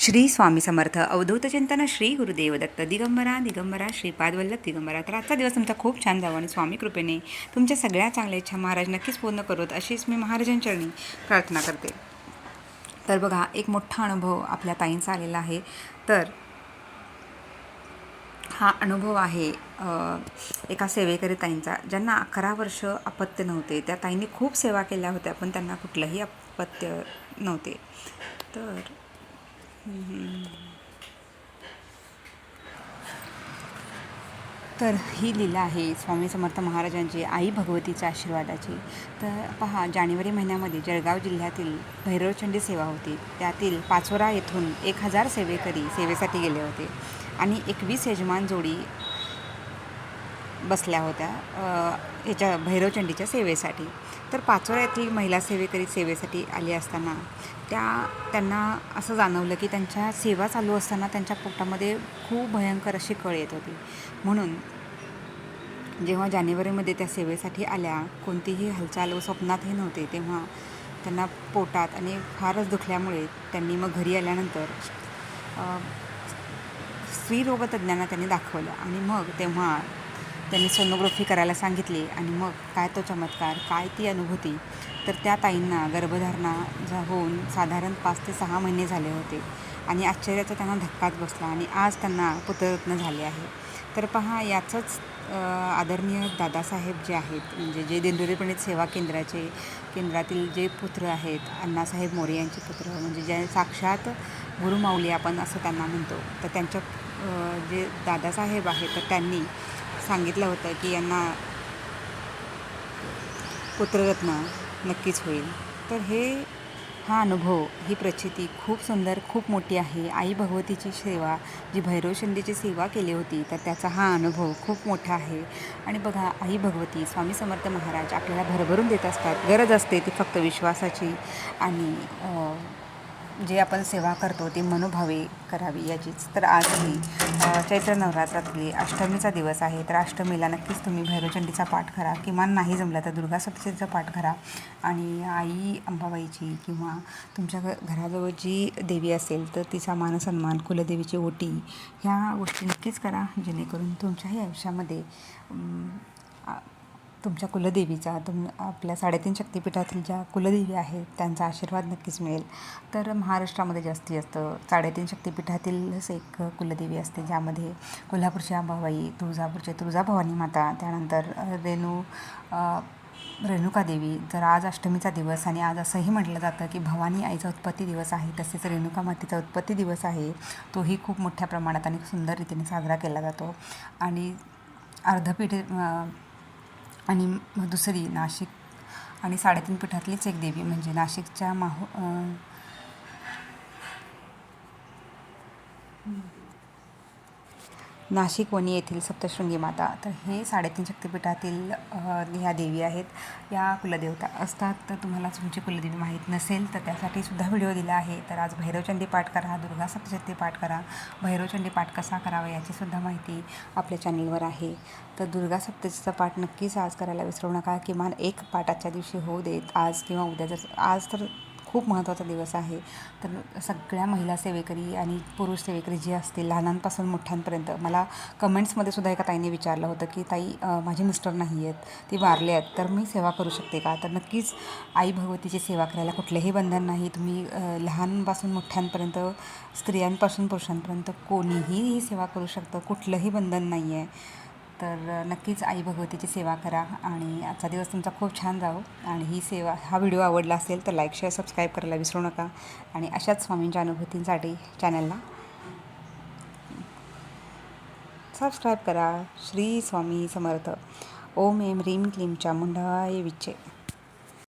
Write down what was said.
श्री स्वामी समर्थ. अवधूत चिंतन श्री गुरुदेव दत्त. दिगंबरा दिगंबरा श्रीपाद वल्लभ दिगंबरा. तर आजचा दिवस तुमचा खूप छान जावा आणि स्वामी कृपेने तुमच्या सगळ्या चांगल्या इच्छा महाराज नक्कीच पूर्ण करोत अशीच मी महाराजांचरणी प्रार्थना करते. तर बघा एक मोठा अनुभव आपल्या ताईंचा आलेला आहे. तर हा अनुभव आहे एका सेवेकरी ताईंचा ज्यांना अकरा वर्ष अपत्य नव्हते. त्या ताईंनी खूप सेवा केल्या होत्या पण त्यांना कुठलंही अपत्य नव्हते. तर तर ही लीला आहे स्वामी समर्थ महाराजांची आई भगवतीच्या आशीर्वादाची. तर पहा जानेवारी महिन्यामध्ये जळगाव जिल्ह्यातील भैरवचंडी सेवा होती. त्यातील पाचोरा येथून एक हजार सेवेकरी सेवेसाठी गेले होते आणि एकवीस यजमान जोडी बसल्या होत्या याच्या भैरवचंडीच्या सेवेसाठी. तर पाचोरा येथील महिला सेवेकरी सेवेसाठी आली असताना त्या त्यांना असं जाणवलं की त्यांच्या सेवा चालू असताना त्यांच्या पोटामध्ये खूप भयंकर अशी कळ येत होती. म्हणून जेव्हा जानेवारीमध्ये त्या सेवेसाठी आल्या कोणतीही हालचाल व स्वप्नातही नव्हते तेव्हा त्यांना पोटात आणि फारच दुखल्यामुळे त्यांनी मग घरी आल्यानंतर अ, स्त्रीरोगतज्ञांना त्यांनी दाखवलं. आणि मग तेव्हा त्यांनी सोनोग्राफी करायला सांगितली आणि मग काय तो चमत्कार काय ती अनुभूती तर त्या ताईंना गर्भधारणा होऊन साधारण पाच ते सहा महिने झाले होते. आणि आश्चर्याचा त्यांना धक्काच बसला आणि आज त्यांना पुत्ररत्न झाले आहे. तर पहा याचंच आदरणीय दादासाहेब जे आहेत म्हणजे जे दिंडोरीपणित सेवा केंद्राचे केंद्रातील जे पुत्र आहेत अण्णासाहेब मोरे यांचे पुत्र म्हणजे जे साक्षात गुरुमाऊली आपण असं त्यांना म्हणतो तर त्यांच्या जे दादासाहेब आहेत तर त्यांनी सांगितलं होतं की यांना पुत्ररत्न नक्कीच होईल. तर हे हा अनुभव ही प्रचिती खूप सुंदर खूप मोठी आहे. आई भगवतीची सेवा जी भैरवशंडीची सेवा केली होती तर त्याचा हा अनुभव खूप मोठा आहे. आणि बघा आई भगवती स्वामी समर्थ महाराज आपल्याला भरभरून देत असतात. गरज असते ती फक्त विश्वासाची. आणि जे आपण सेवा करतो ती मनोभावे करावी याचीच. तर आज ही चैत्र नवरात्रातली अष्टमीचा दिवस आहे. तर अष्टमीला नक्कीच तुम्ही भैरवचंडीचा पाठ करा किमान नाही जमला तर दुर्गा सप्तशतीचा पाठ करा. आणि आई अंबाबाईची किंवा तुमच्या घ घराजवळ जी देवी असेल तर तिचा मानसन्मान कुलदेवीची ओटी ह्या गोष्टी नक्कीच करा. जेणेकरून तुमच्याही आयुष्यामध्ये तुमच्या कुलदेवीचा तुम आपल्या साडेतीन शक्तिपीठातील ज्या कुलदेवी आहेत त्यांचा आशीर्वाद नक्कीच मिळेल. तर महाराष्ट्रामध्ये जास्ती असतं साडेतीन शक्तिपीठातीलच एक कुलदेवी असते ज्यामध्ये कोल्हापूरची अंबाबाई तुळजापूरचे तुळजाभवानी माता त्यानंतर रेणू रेणुका देवी. जर आज अष्टमीचा दिवस आणि आज असंही म्हटलं जातं की भवानी आईचा उत्पत्ती दिवस आहे तसेच रेणुका मातेचा उत्पत्ती दिवस आहे तोही खूप मोठ्या प्रमाणात आणि सुंदर रीतीने साजरा केला जातो. आणि अर्धपीठ आणि दुसरी नाशिक आणि साडेतीन पीठातलीच एक देवी म्हणजे नाशिकच्या माहू नाशिक वणी येथील सप्तशृंगी माता. तर हे साडेतीन शक्तिपीठातील ह्या देवी आहेत. या कुलदेवता असतात. तर तुम्हाला तुमची कुलदेवी माहीत नसेल तर त्यासाठी सुद्धा व्हिडिओ दिला आहे. तर आज भैरवचंडी पाठ करा दुर्गा सप्तशती पाठ करा भैरवचंडी पाठ कसा करावा याचीसुद्धा माहिती आपल्या चॅनलवर आहे. तर दुर्गा सप्तशतीचा पाठ नक्कीच आज करायला विसरू नका. किमान एक पाठ आजच्या दिवशी होऊ देत आज किंवा उद्या जर आज तर खूप महत्त्वाचा दिवस आहे. तर सगळ्या महिला सेवेकरी आणि पुरुष सेवेकरी जे असतील लहानांपासून मोठ्यांपर्यंत मला कमेंट्समध्ये सुद्धा एका ताईने विचारलं होतं की ताई माझे मिस्टर नाही आहेत ती वारले आहेत तर मी सेवा करू शकते का? तर नक्कीच आई भगवतीची सेवा करायला कुठलेही बंधन नाही. तुम्ही लहानपासून मोठ्यांपर्यंत स्त्रियांपासून पुरुषांपर्यंत कोणीही ही सेवा करू शकतं कुठलंही बंधन नाही आहे तर नक्कीच आई भगवतीची सेवा करा आणि आजचा दिवस तुमचा खूप छान जावो. आणि ही सेवा हा व्हिडिओ आवडला असेल तर लाईक शेअर सबस्क्राईब करायला विसरू नका. आणि अशाच स्वामींच्या अनुभूतींसाठी चॅनलला सबस्क्राईब करा. श्री स्वामी समर्थ. ओम एम ह्रीम क्लीम चामुंडाय विचे